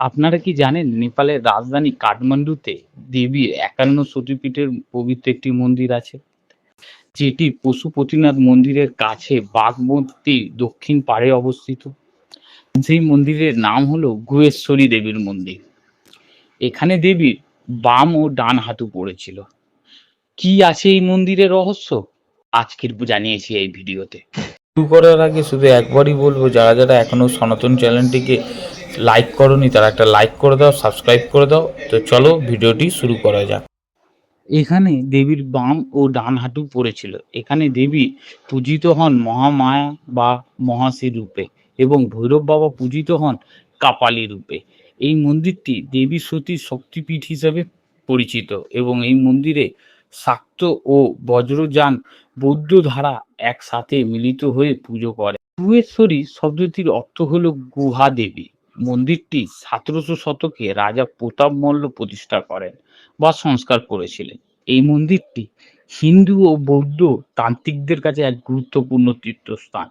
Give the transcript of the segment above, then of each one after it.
আপনারা কি জানেন নেপালের রাজধানী কাঠমান্ডুতে দেবীর একান্ন সতীপীঠের পবিত্র একটি মন্দির আছে? যেটি পশুপতিনাথ মন্দিরের কাছে বাগমতির দক্ষিণ পাড়ে অবস্থিত। সেই মন্দিরের নাম হলো গুহেশ্বরী দেবীর মন্দির। এখানে দেবীর বাম ও ডান হাতু পড়েছিল। কি আছে এই মন্দিরের রহস্য? আজকের জানিয়েছি এই ভিডিওতে। শুরু করার আগে শুধু একবারই বলব, যারা যারা এখনও সনাতন চ্যানেলটিকে লাইক করনি, তারা একটা লাইক করে দাও সাবস্ক্রাইব করে দাও। তো চলো ভিডিওটি শুরু করা যাক। এখানে দেবীর বাম ও ডান হাঁটু পড়েছিল। এখানে দেবী পূজিত হন মহামায়া বা মহাশী রূপে এবং ভৈরব বাবা পূজিত হন কাপালি রূপে। এই মন্দিরটি দেবী সতীর শক্তিপীঠ হিসেবে পরিচিত এবং এই মন্দিরে শাক্ত ও বজ্রযান বৌদ্ধ ধারা একসাথে মিলিত হয়ে পুজো করে। গুহেশ্বরী শব্দটির অর্থ হলো গুহা দেবী। মন্দিরটি সতেরোশো শতকে রাজা প্রতাপ মল্ল প্রতিষ্ঠা করেন বা সংস্কার করেছিলেন। এই মন্দিরটি হিন্দু ও বৌদ্ধ তান্ত্রিকদের কাছে এক গুরুত্বপূর্ণ তীর্থস্থান,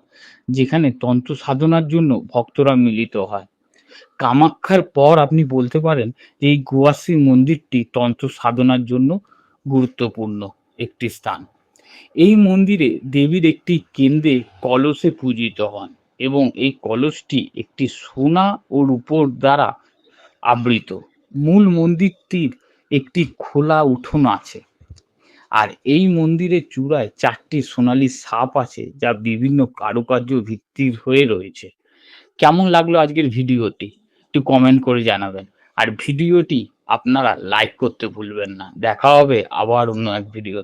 যেখানে তন্ত্র সাধনার জন্য ভক্তরা মিলিত হয়। কামাখ্যার পর আপনি বলতে পারেন যে এই গুয়াশ্রী মন্দিরটি তন্ত্র সাধনার জন্য গুরুত্বপূর্ণ একটি স্থান। এই মন্দিরে দেবীর একটি কেন্দ্রে কলসে পূজিত হন। এবং এই কলসটি একটি সোনা ও রূপোর দ্বারা আবৃত। মূল মন্দিরটির একটি খোলা উঠোন আছে। আর এই মন্দিরের চূড়ায় চারটি সোনালী সাপ আছে, যা বিভিন্ন কারুকার্য ভিত্তির হয়ে রয়েছে। কেমন লাগল আজকের ভিডিওটি? একটু কমেন্ট করে জানাবেন। আর ভিডিওটি আপনারা লাইক করতে ভুলবেন না। দেখা হবে আবার অন্য এক ভিডিও